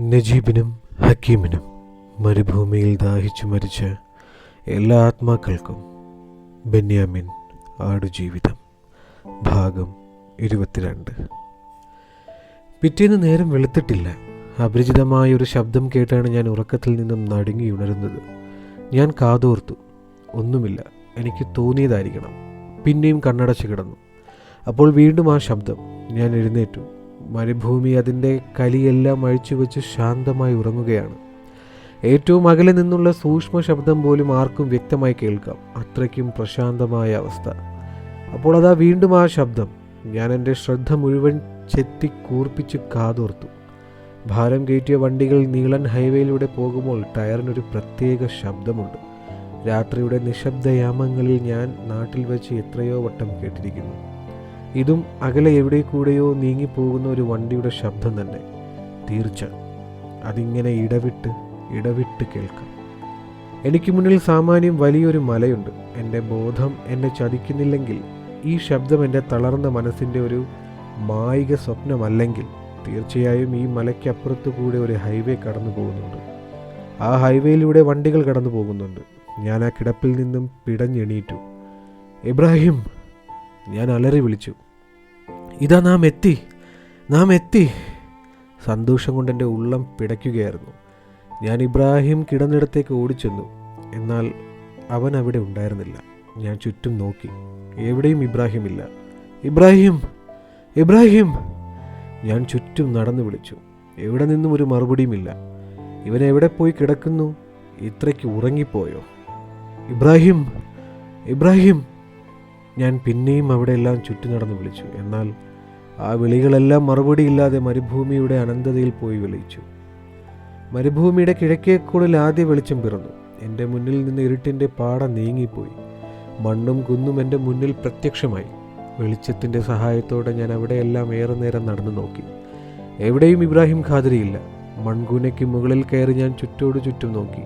നജീബിനും ഹക്കീമിനും മരുഭൂമിയിൽ ദാഹിച്ചു മരിച്ച എല്ലാ ആത്മാക്കൾക്കും ബെന്യാമിൻ ആടുജീവിതം. ഭാഗം ഇരുപത്തിരണ്ട്. പിറ്റേന്ന് നേരം വെളുത്തിട്ടില്ല. അപരിചിതമായ ഒരു ശബ്ദം കേട്ടാണ് ഞാൻ ഉറക്കത്തിൽ നിന്നും നടുങ്ങി ഉണരുന്നത്. ഞാൻ കാതോർത്തു ഒന്നുമില്ല എനിക്ക് തോന്നിയതായിരിക്കണം. പിന്നെയും കണ്ണടച്ച് കിടന്നു. അപ്പോൾ വീണ്ടും ആ ശബ്ദം ഞാൻ എഴുന്നേറ്റു. മരുഭൂമി അതിന്റെ കലിയെല്ലാം അഴിച്ചുവെച്ച് ശാന്തമായി ഉറങ്ങുകയാണ്. ഏറ്റവും അകലെ നിന്നുള്ള സൂക്ഷ്മ ശബ്ദം പോലും ആർക്കും വ്യക്തമായി കേൾക്കാം. അത്രയ്ക്കും പ്രശാന്തമായ അവസ്ഥ. അപ്പോൾ അതാ വീണ്ടും ആ ശബ്ദം. ഞാൻ എന്റെ ശ്രദ്ധ മുഴുവൻ ചെത്തി കൂർപ്പിച്ച് കാതോർത്തു. ഭാരം കയറ്റിയ വണ്ടികൾ നീളൻ ഹൈവേയിലൂടെ പോകുമ്പോൾ ടയറിനൊരു പ്രത്യേക ശബ്ദമുണ്ട്. രാത്രിയുടെ നിശബ്ദയാമങ്ങളിൽ ഞാൻ നാട്ടിൽ വെച്ച് എത്രയോ വട്ടം കേട്ടിരിക്കുന്നു. ഇതും അകലെ എവിടെ കൂടെയോ നീങ്ങിപ്പോകുന്ന ഒരു വണ്ടിയുടെ ശബ്ദം തന്നെ. തീർച്ച അതിങ്ങനെ ഇടവിട്ട് ഇടവിട്ട് കേൾക്കാം. എനിക്ക് മുന്നിൽ സാമാന്യം വലിയൊരു മലയുണ്ട്. എന്റെ ബോധം എന്നെ ചതിക്കുന്നില്ലെങ്കിൽ ഈ ശബ്ദം എന്റെ തളർന്ന മനസ്സിന്റെ ഒരു മായിക സ്വപ്നമല്ലെങ്കിൽ തീർച്ചയായും ഈ മലയ്ക്കപ്പുറത്തു കൂടെ ഒരു ഹൈവേ കടന്നു പോകുന്നുണ്ട്. ആ ഹൈവേയിലൂടെ വണ്ടികൾ കടന്നു പോകുന്നുണ്ട്. ഞാൻ ആ കിടപ്പിൽ നിന്നും പിടഞ്ഞെണീറ്റു. ഇബ്രാഹിം ഞാൻ അലറി വിളിച്ചു. ഇതാ നാം എത്തി. നാം എത്തി. സന്തോഷം കൊണ്ട് എന്റെ ഉള്ളം പിടയ്ക്കുകയായിരുന്നു. ഞാൻ ഇബ്രാഹിം കിടന്നിടത്തേക്ക് ഓടിച്ചെന്നു. എന്നാൽ അവൻ അവിടെ ഉണ്ടായിരുന്നില്ല. ഞാൻ ചുറ്റും നോക്കി. എവിടെയും ഇബ്രാഹിം ഇല്ല. ഇബ്രാഹിം! ഇബ്രാഹിം! ഞാൻ ചുറ്റും നടന്നു വിളിച്ചു. എവിടെ നിന്നും ഒരു മറുപടിയുമില്ല ഇവൻ എവിടെ പോയി കിടക്കുന്നു? ഇത്രയ്ക്ക് ഉറങ്ങിപ്പോയോ? ഇബ്രാഹിം! ഇബ്രാഹിം! ഞാൻ പിന്നെയും അവിടെയെല്ലാം ചുറ്റി നടന്ന് വിളിച്ചു. എന്നാൽ ആ വിളികളെല്ലാം മറുപടിയില്ലാതെ മരുഭൂമിയുടെ അനന്തതയിൽ പോയി വിളിച്ചു. മരുഭൂമിയുടെ കിഴക്കേക്കൂടിൽ ആദ്യ വെളിച്ചം പിറന്നു. എന്റെ മുന്നിൽ നിന്ന് ഇരുട്ടിന്റെ പാട നീങ്ങിപ്പോയി. മണ്ണും കുന്നും എന്റെ മുന്നിൽ പ്രത്യക്ഷമായി. വെളിച്ചത്തിന്റെ സഹായത്തോടെ ഞാൻ അവിടെയെല്ലാം ഏറെ നേരം നടന്നു നോക്കി. എവിടെയും ഇബ്രാഹിം ഖാദരിയില്ല. മൺകൂനയ്ക്ക് മുകളിൽ കയറി ഞാൻ ചുറ്റോട് ചുറ്റും നോക്കി.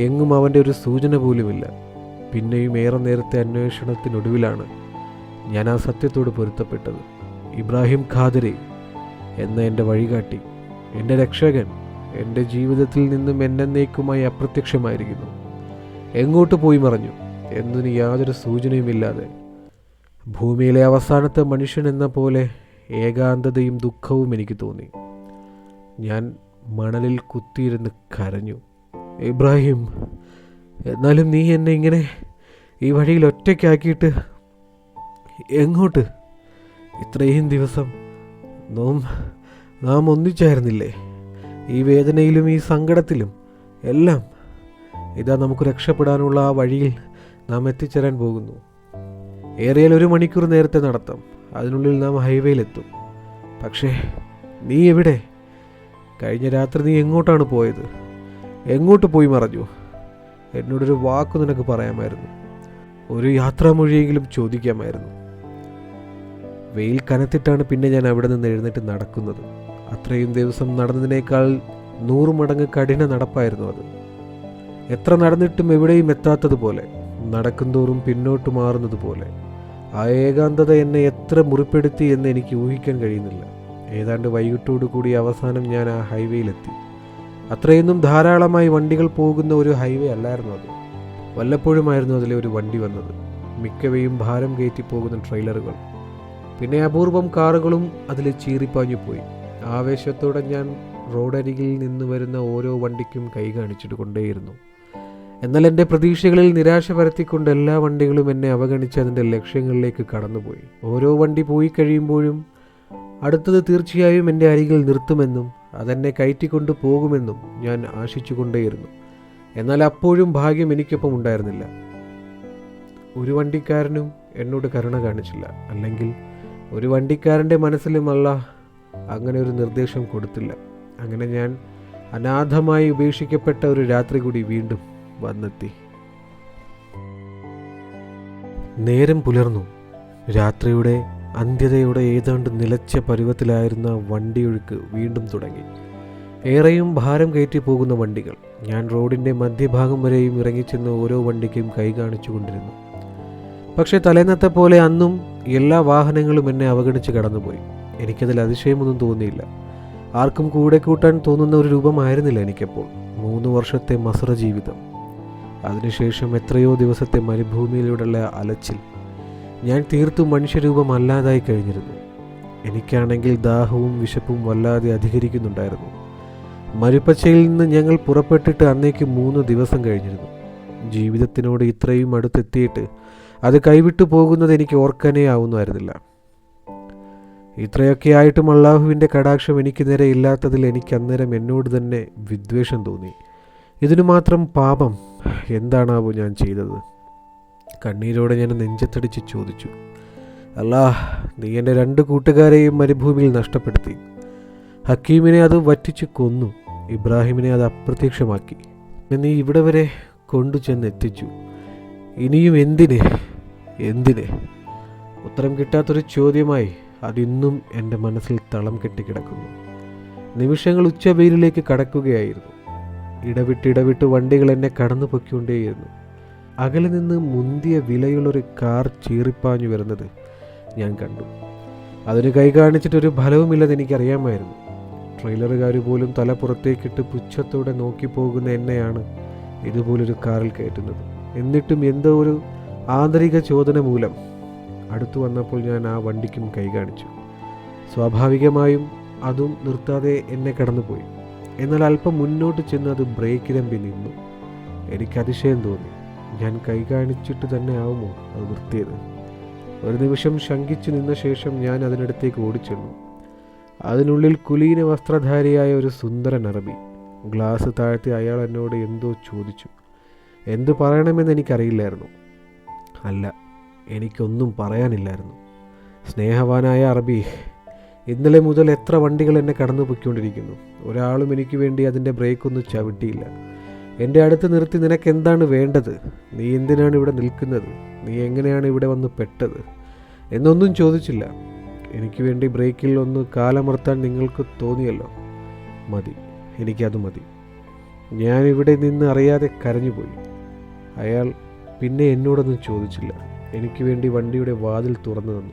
എങ്ങും അവന്റെ ഒരു സൂചന പോലുമില്ല. പിന്നെയും ഏറെ നേരത്തെ അന്വേഷണത്തിനൊടുവിലാണ് ഞാൻ ആ സത്യത്തോട് പൊരുത്തപ്പെട്ടത്. ഇബ്രാഹിം ഖാദരി എന്ന എന്റെ വഴികാട്ടി എന്റെ രക്ഷകൻ എന്റെ ജീവിതത്തിൽ നിന്നും എന്നേക്കുമായി അപ്രത്യക്ഷമായിരിക്കുന്നു. എങ്ങോട്ട് പോയി മറഞ്ഞു? എന്നതിന് യാതൊരു സൂചനയുമില്ലാതെ. ഭൂമിയിലെ അവസാനത്തെ മനുഷ്യൻ എന്ന പോലെ ഏകാന്തതയും ദുഃഖവും എനിക്ക് തോന്നി. ഞാൻ മണലിൽ കുത്തിയിരുന്ന് കരഞ്ഞു. ഇബ്രാഹിം എന്നാലും നീ എന്നെ ഇങ്ങനെ ഈ വഴിയിൽ ഒറ്റയ്ക്കാക്കിയിട്ട് എങ്ങോട്ട്? ഇത്രയും ദിവസം നോം നാം ഒന്നിച്ചായിരുന്നില്ലേ? ഈ വേദനയിലും ഈ സങ്കടത്തിലും എല്ലാം ഇതാ നമുക്ക് രക്ഷപ്പെടാനുള്ള ആ വഴിയിൽ നാം എത്തിച്ചേരാൻ പോകുന്നു. ഏറിയാൽ ഒരു മണിക്കൂർ നേരത്തെ നടത്താം. അതിനുള്ളിൽ നാം ഹൈവേയിലെത്തും. പക്ഷേ നീ എവിടെ? കഴിഞ്ഞ രാത്രി നീ എങ്ങോട്ടാണ് പോയത്? എങ്ങോട്ട് പോയി മറഞ്ഞു? എന്നോടൊരു വാക്ക് നിനക്ക് പറയാമായിരുന്നു. ഒരു യാത്രാമൊഴിയെങ്കിലും ചോദിക്കാമായിരുന്നു. വെയിൽ കനത്തിട്ടാണ് പിന്നെ ഞാൻ അവിടെ നിന്ന് എഴുന്നേറ്റ് നടക്കുന്നത്. അത്രയും ദിവസം നടന്നതിനേക്കാൾ നൂറ് മടങ്ങ് കഠിന നടപ്പായിരുന്നു അത്. എത്ര നടന്നിട്ടും എവിടെയും എത്താത്തതുപോലെ നടക്കുന്തോറും പിന്നോട്ട് മാറുന്നത് പോലെ ആ ഏകാന്തത എന്നെ എത്ര മുറിപ്പെടുത്തി എന്ന് എനിക്ക് ഊഹിക്കാൻ കഴിയുന്നില്ല. ഏതാണ്ട് വൈകിട്ടോടു കൂടി അവസാനം ഞാൻ ആ ഹൈവേയിലെത്തി. അത്രയൊന്നും ധാരാളമായി വണ്ടികൾ പോകുന്ന ഒരു ഹൈവേ അല്ലായിരുന്നു അത്. വല്ലപ്പോഴുമായിരുന്നു അതിലെ ഒരു വണ്ടി വന്നത്. മിക്കവയും ഭാരം കയറ്റി പോകുന്ന ട്രെയിലറുകൾ. പിന്നെ അപൂർവം കാറുകളും അതിൽ ചീറിപ്പാഞ്ഞു പോയി. ആവേശത്തോടെ ഞാൻ റോഡരികിൽ നിന്ന് വരുന്ന ഓരോ വണ്ടിക്കും കൈ കാണിച്ചിട്ട് കൊണ്ടേയിരുന്നു. എന്നാൽ എന്റെ പ്രതീക്ഷകളിൽ നിരാശ പരത്തിക്കൊണ്ട് എല്ലാ വണ്ടികളും എന്നെ അവഗണിച്ച് അതിന്റെ ലക്ഷ്യങ്ങളിലേക്ക് കടന്നുപോയി. ഓരോ വണ്ടി പോയി കഴിയുമ്പോഴും അടുത്തത് തീർച്ചയായും എന്റെ അരികിൽ നിർത്തുമെന്നും അതെന്നെ കയറ്റിക്കൊണ്ട് പോകുമെന്നും ഞാൻ ആശിച്ചുകൊണ്ടേയിരുന്നു. എന്നാൽ അപ്പോഴും ഭാഗ്യം എനിക്കൊപ്പം ഉണ്ടായിരുന്നില്ല. ഒരു വണ്ടിക്കാരനും എന്നോട് കരുണ കാണിച്ചില്ല. അല്ലെങ്കിൽ ഒരു വണ്ടിക്കാരന്റെ മനസ്സിലും അല്ല അങ്ങനെ ഒരു നിർദ്ദേശം കൊടുത്തില്ല. അങ്ങനെ ഞാൻ അനാഥമായി ഉപേക്ഷിക്കപ്പെട്ട ഒരു രാത്രി കൂടി വീണ്ടും വന്നെത്തി. നേരം പുലർന്നു. രാത്രിയുടെ അന്ത്യതയോടെ ഏതാണ്ട് നിലച്ച പരുവത്തിലായിരുന്ന വണ്ടിയൊഴുക്ക് വീണ്ടും തുടങ്ങി. ഏറെയും ഭാരം കയറ്റി പോകുന്ന വണ്ടികൾ. ഞാൻ റോഡിന്റെ മധ്യഭാഗം വരെയും ഇറങ്ങിച്ചെന്ന് ഓരോ വണ്ടിക്കും കൈ കാണിച്ചു കൊണ്ടിരുന്നു. പക്ഷേ തലേന്നത്തെ പോലെ അന്നും എല്ലാ വാഹനങ്ങളും എന്നെ അവഗണിച്ച് കടന്നുപോയി. എനിക്കതിൽ അതിശയമൊന്നും തോന്നിയില്ല. ആർക്കും കൂടെ കൂട്ടാൻ തോന്നുന്ന ഒരു രൂപമായിരുന്നില്ല എനിക്കപ്പോൾ. മൂന്ന് വർഷത്തെ മസറ ജീവിതം. അതിനുശേഷം എത്രയോ ദിവസത്തെ മരുഭൂമിയിലൂടെയുള്ള അലച്ചിൽ. ഞാൻ തീർത്തും മനുഷ്യരൂപമല്ലാതായി കഴിഞ്ഞിരുന്നു. എനിക്കാണെങ്കിൽ ദാഹവും വിശപ്പും വല്ലാതെ അധികരിക്കുന്നുണ്ടായിരുന്നു. മരുപ്പച്ചയിൽ നിന്ന് ഞങ്ങൾ പുറപ്പെട്ടിട്ട് അന്നേക്ക് മൂന്ന് ദിവസം കഴിഞ്ഞിരുന്നു. ജീവിതത്തിനോട് ഇത്രയും അടുത്തെത്തിയിട്ട് അത് കൈവിട്ടു പോകുന്നത് എനിക്ക് ഓർക്കാനേ ആവുന്നതായിരുന്നില്ല ഇത്രയൊക്കെ ആയിട്ടും അള്ളാഹുവിന്റെ കടാക്ഷം എനിക്ക് നേരെ ഇല്ലാത്തതിൽ എനിക്ക് അന്നേരം എന്നോട് തന്നെ വിദ്വേഷം തോന്നി. ഇതിനു മാത്രം പാപം എന്താണാവോ ഞാൻ ചെയ്തത്? കണ്ണീരോടെ ഞാൻ നെഞ്ചത്തടിച്ച് ചോദിച്ചു അല്ലാ നീ എന്റെ രണ്ട് കൂട്ടുകാരെയും മരുഭൂമിയിൽ നഷ്ടപ്പെടുത്തി. ഹക്കീമിനെ അത് വറ്റിച്ച് കൊന്നു ഇബ്രാഹിമിനെ അത് അപ്രത്യക്ഷമാക്കി. നീ ഇവിടെ വരെ കൊണ്ടു ചെന്നെത്തിച്ചു. ഇനിയും എന്തിന്? എന്തിന്? ഉത്തരം കിട്ടാത്തൊരു ചോദ്യമായി അതിന്നും എന്റെ മനസ്സിൽ തളം കെട്ടിക്കിടക്കുന്നു. നിമിഷങ്ങൾ ഉച്ച വെയിലിലേക്ക് കടക്കുകയായിരുന്നു. ഇടവിട്ട് ഇടവിട്ട് വണ്ടികൾ എന്നെ കടന്നു പൊയ്ക്കൊണ്ടേയിരുന്നു അകലെ നിന്ന് മുന്തിയ വിലയുള്ളൊരു കാർ ചീറിപ്പാഞ്ഞു വരുന്നത് ഞാൻ കണ്ടു. അതിന് കൈ കാണിച്ചിട്ടൊരു ഫലവുമില്ലെന്ന് എനിക്കറിയാമായിരുന്നു. ട്രെയിലറുകാർ പോലും തല പുറത്തേക്കിട്ട് പുച്ഛത്തോടെ നോക്കി പോകുന്ന എന്നെയാണ് ഇതുപോലൊരു കാറിൽ കയറ്റുന്നത്. എന്നിട്ടും എന്തോ ഒരു ആന്തരിക ചോദന മൂലം അടുത്തു വന്നപ്പോൾ ഞാൻ ആ വണ്ടിക്കും കൈ കാണിച്ചു. സ്വാഭാവികമായും അതും നിർത്താതെ എന്നെ കടന്നുപോയി. എന്നാൽ അല്പം മുന്നോട്ട് ചെന്ന് അത് ബ്രേക്കിലമ്പി നിന്നു. എനിക്ക് അതിശയം തോന്നി. ഞാൻ കൈ കാണിച്ചിട്ട് തന്നെ ആവുമോ? അത് നിർത്തിയത്. ഒരു നിമിഷം ശങ്കിച്ചു നിന്ന ശേഷം ഞാൻ അതിനടുത്തേക്ക് ഓടിച്ചെന്നു. അതിനുള്ളിൽ കുലീന വസ്ത്രധാരിയായ ഒരു സുന്ദരൻ അറബി. ഗ്ലാസ് താഴ്ത്തി അയാൾ എന്നോട് എന്തോ ചോദിച്ചു. എന്തു പറയണമെന്ന് എനിക്കറിയില്ലായിരുന്നു. അല്ല എനിക്കൊന്നും പറയാനില്ലായിരുന്നു. സ്നേഹവാനായ അറബി ഇന്നലെ മുതൽ എത്ര വണ്ടികൾ എന്നെ കടന്നു പൊയ്ക്കൊണ്ടിരിക്കുന്നു ഒരാളും എനിക്ക് വേണ്ടി അതിന്റെ ബ്രേക്കൊന്നും ചവിട്ടിയില്ല. എന്റെ അടുത്ത് നിർത്തി നിനക്ക് എന്താണ് വേണ്ടത്? നീ എന്തിനാണ് ഇവിടെ നിൽക്കുന്നത്? നീ എങ്ങനെയാണ് ഇവിടെ വന്ന് പെട്ടത്? എന്നൊന്നും ചോദിച്ചില്ല. എനിക്ക് വേണ്ടി ബ്രേക്കിൽ ഒന്ന് കാലമർത്താൻ നിങ്ങൾക്ക് തോന്നിയല്ലോ. മതി എനിക്കത് മതി. ഞാൻ ഇവിടെ നിന്ന് അറിയാതെ കരഞ്ഞുപോയി. അയാൾ പിന്നെ എന്നോടൊന്നും ചോദിച്ചില്ല. എനിക്ക് വേണ്ടി വണ്ടിയുടെ വാതിൽ തുറന്നു തന്നു.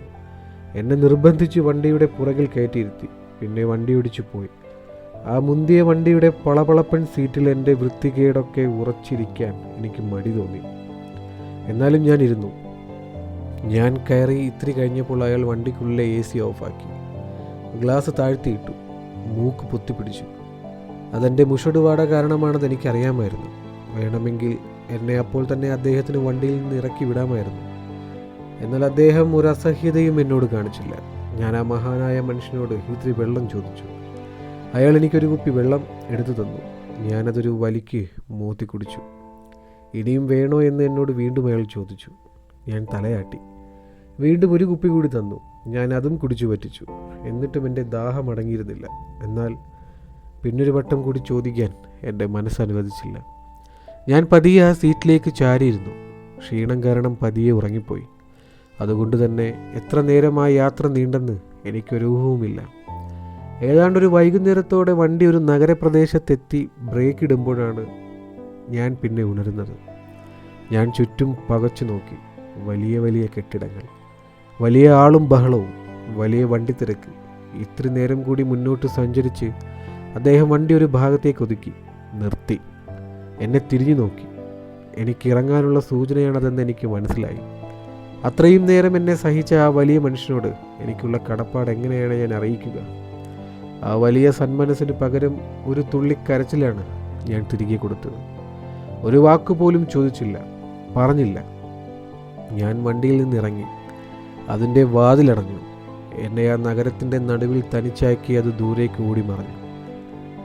എന്നെ നിർബന്ധിച്ച് വണ്ടിയുടെ പുറകിൽ കയറ്റിയിരുത്തി. പിന്നെ വണ്ടി ഓടിച്ചു പോയി. ആ മുന്തിയ വണ്ടിയുടെ പളപളപ്പൻ സീറ്റിൽ എന്റെ വൃത്തികേടൊക്കെ ഉറച്ചിരിക്കാൻ എനിക്ക് മടി തോന്നി. എന്നാലും ഞാൻ ഇരുന്നു. ഞാൻ കയറി ഇത്തിരി കഴിഞ്ഞപ്പോൾ അയാൾ വണ്ടിക്കുള്ളിലെ എ സി ഓഫാക്കി. ഗ്ലാസ് താഴ്ത്തിയിട്ടു മൂക്ക് പൊത്തിപ്പിടിച്ചു അതെന്റെ മുഷടുവാട കാരണമാണെന്ന് എനിക്കറിയാമായിരുന്നു. വേണമെങ്കിൽ എന്നെ അപ്പോൾ തന്നെ അദ്ദേഹത്തിന് വണ്ടിയിൽ നിന്ന് ഇറക്കി വിടാമായിരുന്നു. എന്നാൽ അദ്ദേഹം ഒരു അസഹ്യതയും എന്നോട് കാണിച്ചില്ല. ഞാൻ ആ മഹാനായ മനുഷ്യനോട് ഇത്തിരി വെള്ളം ചോദിച്ചു. അയാൾ എനിക്കൊരു കുപ്പി വെള്ളം എടുത്തു തന്നു. ഞാനതൊരു വലിക്ക് മൂത്തി കുടിച്ചു. ഇനിയും വേണോ എന്ന് എന്നോട് വീണ്ടും അയാൾ ചോദിച്ചു. ഞാൻ തലയാട്ടി. വീണ്ടും ഒരു കുപ്പി കൂടി തന്നു. ഞാൻ അതും കുടിച്ചു പറ്റിച്ചു. എന്നിട്ടും എന്റെ ദാഹം അടങ്ങിയിരുന്നില്ല. എന്നാൽ പിന്നൊരു വട്ടം കൂടി ചോദിക്കാൻ എന്റെ മനസ്സനുവദിച്ചില്ല ഞാൻ പതിയെ ആ സീറ്റിലേക്ക് ചാരിയിരുന്നു. ക്ഷീണം കാരണം പതിയെ ഉറങ്ങിപ്പോയി. അതുകൊണ്ട് തന്നെ എത്ര നേരമായി യാത്ര നീണ്ടെന്ന് എനിക്കൊരു ഊഹവുമില്ല ഏതാണ്ടൊരു വൈകുന്നേരത്തോടെ വണ്ടി ഒരു നഗരപ്രദേശത്തെത്തി ബ്രേക്ക് ഇടുമ്പോഴാണ് ഞാൻ പിന്നെ ഉണരുന്നത്. ഞാൻ ചുറ്റും പകച്ചു നോക്കി. വലിയ വലിയ കെട്ടിടങ്ങൾ. വലിയ ആളും ബഹളവും. വലിയ വണ്ടി തിരക്ക് ഇത്ര നേരം കൂടി മുന്നോട്ട് സഞ്ചരിച്ച് അദ്ദേഹം വണ്ടി ഒരു ഭാഗത്തേക്ക് ഒതുക്കി. നിർത്തി. എന്നെ തിരിഞ്ഞു നോക്കി. എനിക്ക് ഇറങ്ങാനുള്ള സൂചനയാണതെന്ന് എനിക്ക് മനസ്സിലായി. അത്രയും നേരം എന്നെ സഹിച്ച ആ വലിയ മനുഷ്യനോട് എനിക്കുള്ള കടപ്പാട് എങ്ങനെയാണ് ഞാൻ അറിയിക്കുക? ആ വലിയ സന്മനസ്സിന് പകരം ഒരു തുള്ളി കരച്ചിലാണ് ഞാൻ തിരികെ കൊടുത്തത്. ഒരു വാക്ക് പോലും ചോദിച്ചില്ല പറഞ്ഞില്ല. ഞാൻ വണ്ടിയിൽ നിന്നിറങ്ങി അതിന്റെ വാതിലടഞ്ഞു. എന്നെ ആ നഗരത്തിന്റെ നടുവിൽ തനിച്ചാക്കി അത് ദൂരേക്ക് ഓടി മറഞ്ഞു.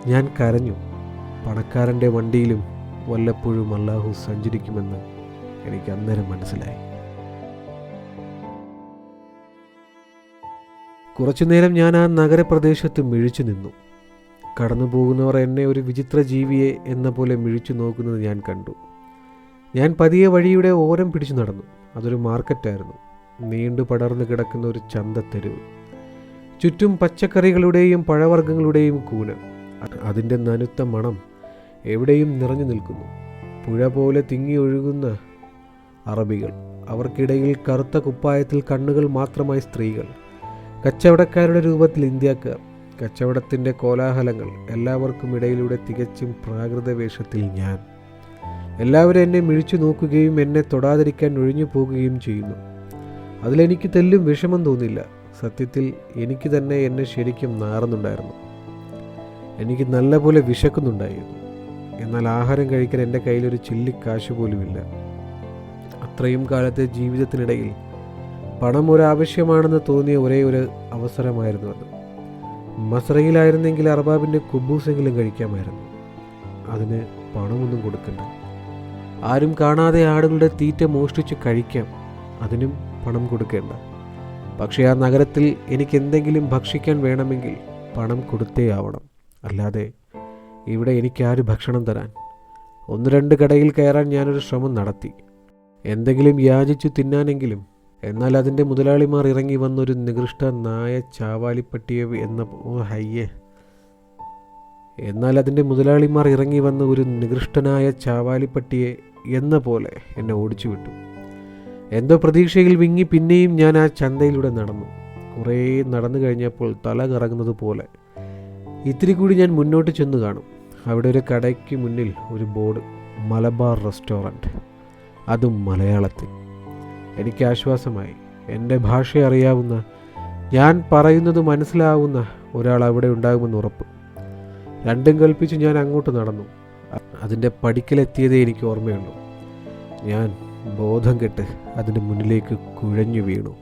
ഞാൻ കരഞ്ഞു പണക്കാരന്റെ വണ്ടിയിലും വല്ലപ്പോഴും അള്ളാഹു സഞ്ചരിക്കുമെന്ന് എനിക്ക് അന്നേരം മനസ്സിലായി. കുറച്ചുനേരം ഞാൻ ആ നഗരപ്രദേശത്ത് മിഴിച്ചു നിന്നു. കടന്നു പോകുന്നവർ എന്നെ ഒരു വിചിത്ര ജീവിയെ എന്ന പോലെ മിഴിച്ചു നോക്കുന്നത് ഞാൻ കണ്ടു. ഞാൻ പതിയെ വഴിയുടെ ഓരം പിടിച്ചു നടന്നു. അതൊരു മാർക്കറ്റായിരുന്നു. നീണ്ടു പടർന്നു കിടക്കുന്ന ഒരു ചന്തത്തെരുവ്. ചുറ്റും പച്ചക്കറികളുടെയും പഴവർഗങ്ങളുടെയും കൂന. അതിന്റെ നനുത്ത മണം എവിടെയും നിറഞ്ഞു നിൽക്കുന്നു. പുഴ പോലെ തിങ്ങി ഒഴുകുന്ന അറബികൾ. അവർക്കിടയിൽ കറുത്ത കുപ്പായത്തിൽ കണ്ണുകൾ മാത്രമായി സ്ത്രീകൾ. കച്ചവടക്കാരുടെ രൂപത്തിൽ ഇന്ത്യക്കാർ കച്ചവടത്തിന്റെ കോലാഹലങ്ങൾ എല്ലാവർക്കും ഇടയിലൂടെ തികച്ചും പ്രാകൃത വേഷത്തിൽ ഞാൻ. എല്ലാവരും എന്നെ മിഴിച്ചു നോക്കുകയും എന്നെ തൊടാതിരിക്കാൻ ഒഴിഞ്ഞു പോകുകയും ചെയ്യുന്നു. അതിലെനിക്ക് തെല്ലും വിഷമം തോന്നില്ല. സത്യത്തിൽ എനിക്ക് തന്നെ എന്നെ ശരിക്കും നാറുന്നുണ്ടായിരുന്നു. എനിക്ക് നല്ലപോലെ വിശക്കുന്നുണ്ടായിരുന്നു. എന്നാൽ ആഹാരം കഴിക്കാൻ എന്റെ കയ്യിലൊരു ചില്ലിക്കാശ് പോലുമില്ല. അത്രയും കാലത്തെ ജീവിതത്തിനിടയിൽ പണം ഒരു ആവശ്യമാണെന്ന് തോന്നിയ ഒരേ ഒരു അവസരമായിരുന്നു അത്. മസറയിലായിരുന്നെങ്കിൽ അർബാബിന്റെ കുബൂസെങ്കിലും കഴിക്കാമായിരുന്നു. അതിന് പണമൊന്നും കൊടുക്കണ്ട. ആരും കാണാതെ ആടുകളുടെ തീറ്റ മോഷ്ടിച്ച് കഴിക്കാം. അതിനും പണം കൊടുക്കേണ്ട. പക്ഷേ ആ നഗരത്തിൽ എനിക്ക് എന്തെങ്കിലും ഭക്ഷിക്കാൻ വേണമെങ്കിൽ പണം കൊടുത്തേ ആവണം. അല്ലാതെ ഇവിടെ എനിക്കാര് ഭക്ഷണം തരാൻ. ഒന്ന് രണ്ട് കടയിൽ കയറാൻ ഞാനൊരു ശ്രമം നടത്തി. എന്തെങ്കിലും യാചിച്ചു തിന്നാനെങ്കിലും എന്നാൽ അതിന്റെ മുതലാളിമാർ ഇറങ്ങി വന്നൊരു നികൃഷ്ട നായ ചാവാലിപ്പട്ടിയെ എന്ന ഓ ഹയ്യേ. എന്നാൽ അതിന്റെ മുതലാളിമാർ ഇറങ്ങി വന്ന ഒരു നികൃഷ്ടനായ ചാവാലിപ്പട്ടിയെ എന്ന പോലെ എന്നെ ഓടിച്ചു വിട്ടു എന്തോ പ്രതീക്ഷയിൽ വിങ്ങി പിന്നെയും ഞാൻ ആ ചന്തയിലൂടെ നടന്നു. കുറേ നടന്നു കഴിഞ്ഞപ്പോൾ തല കറങ്ങുന്നത് പോലെ. ഇത്തിരി കൂടി ഞാൻ മുന്നോട്ട് ചെന്ന് കാണും. അവിടെ ഒരു കടയ്ക്ക് മുന്നിൽ ഒരു ബോർഡ്. മലബാർ റെസ്റ്റോറന്റ്. അതും മലയാളത്തിൽ. എനിക്ക് ആശ്വാസമായി എന്റെ ഭാഷ അറിയാവുന്ന ഞാൻ പറയുന്നത് മനസ്സിലാവുന്ന ഒരാൾ അവിടെ ഉണ്ടാകുമെന്ന് ഉറപ്പ്. രണ്ടും കൽപ്പിച്ച് ഞാൻ അങ്ങോട്ട് നടന്നു. അതിന്റെ പടിക്കലെത്തിയതേ എനിക്ക് ഓർമ്മയുള്ളൂ. ഞാൻ ബോധം കെട്ട് അതിന്റെ മുന്നിലേക്ക് കുഴഞ്ഞു വീണു.